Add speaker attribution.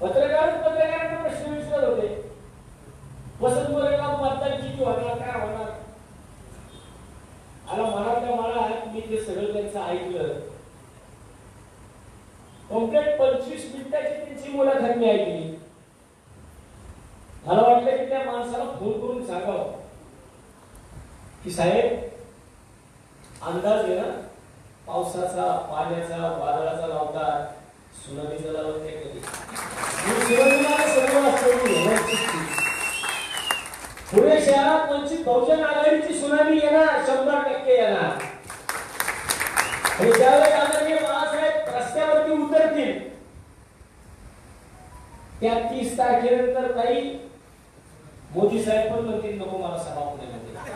Speaker 1: पत्रकारच पत्रकारांना प्रश्न विचारत होते. वसंत मोरेला मतदान किती होणार काय होणार? आला मनातल्या मनात मी ते सगळं त्यांचं ऐकलं. कंप्लीट पंचवीस मिनिटाची त्यांची मुलाखत मी ऐकली. मला वाटलं की त्या माणसाला फोन करून सांगावं. की साहेब अंदाज आहे ना? पावसाचा पाण्याचा वादळाचा लावतात. सुनामीचा लावत नाही कधी? मी सुनामीला सर्व पुणे शहरात वंचित बहुजन आघाडीची सुनामी येणार शंभर टक्के येणार. आणि त्यावेळेस आदरणीय बाळासाहेब रस्त्यावरती उतरतील. त्या तीस तारखेनंतर काही मोदी साहेब पण म्हणतील नको मला सभा पुण्यामध्ये.